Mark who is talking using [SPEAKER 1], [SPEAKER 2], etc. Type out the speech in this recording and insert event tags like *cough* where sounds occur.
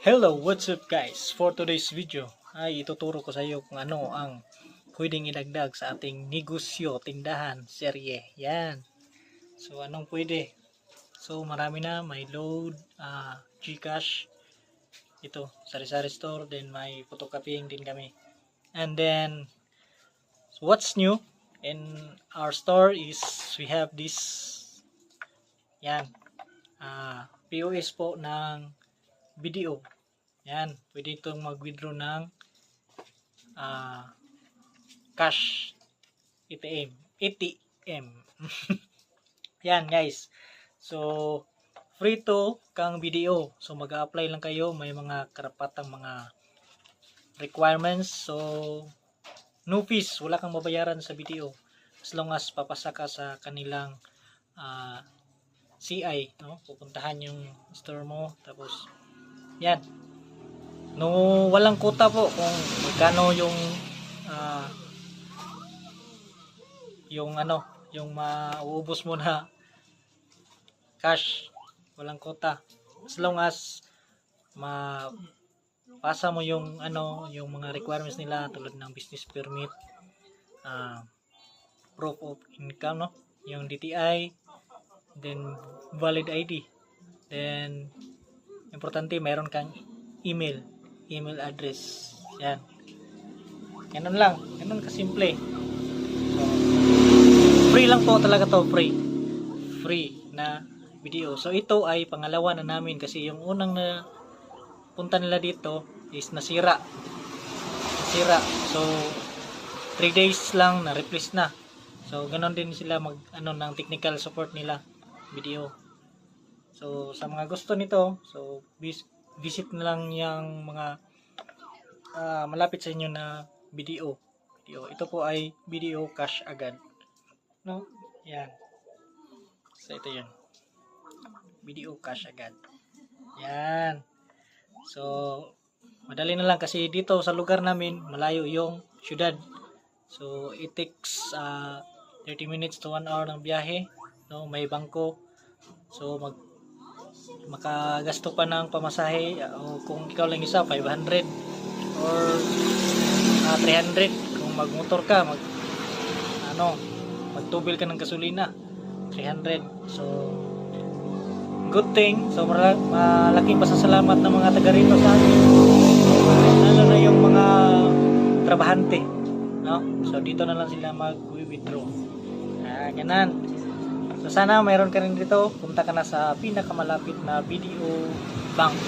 [SPEAKER 1] Hello, what's up guys? For today's video ay ituturo ko sa iyo kung ano ang pwedeng idagdag sa ating negosyo, tindahan, serye. Yan. So anong pwede? So marami na, may load, ah, Gcash, ito, sari-sari store, then may photocopying din kami. And then, what's new in our store is we have this, yan, ah, POS po ng video. Yan, pwede itong mag-withdraw ng ah, cash ATM. ATM. *laughs* Yan guys. So, free to kang video. So, mag-apply lang kayo. May mga karapatang mga requirements. So, no fees. Wala kang babayaran sa video. As long as papasa ka sa kanilang ah, CI. No? Pupuntahan yung store mo. Tapos, yan. No, walang kuta po kung magkano yung ah, yung ano, yung mauubos mo na cash. Walang kuta. As long as ma pasa mo yung ano, yung mga requirements nila tulad ng business permit, ah, proof of income, no? Yung DTI, then valid ID. Then importante mayroon kang email, email address. Yan. Ganun lang. Ganun kasimple. So, free lang po talaga to, free. Free na video. So ito ay pangalawa na namin kasi yung unang na punta nila dito is nasira. Nasira. So 3 days lang na replace na. So ganun din sila mag ano ng technical support nila video. So sa mga gusto nito, so vis- visit na lang yung mga ah, malapit sa inyo na video. video. Ito po ay video cash agad. No? Yan. So ito yun. Video cash agad. Yan. So madali na lang kasi dito sa lugar namin malayo yung syudad. So it takes ah, 30 minutes to 1 hour ng biyahe. No, may bangko. So mag makagasto pa ng pamasahe uh, o kung ikaw lang isa 500 or ah, 300 kung magmotor ka mag ano magtubil ka ng gasolina 300 so good thing. So malaking pasasalamat ng mga taga rito sa amin lalo na yung mga trabahante no? So dito na lang sila mag-withdraw. Ah ganan So sana mayroon ka rin dito, punta ka na sa pinakamalapit na video bank.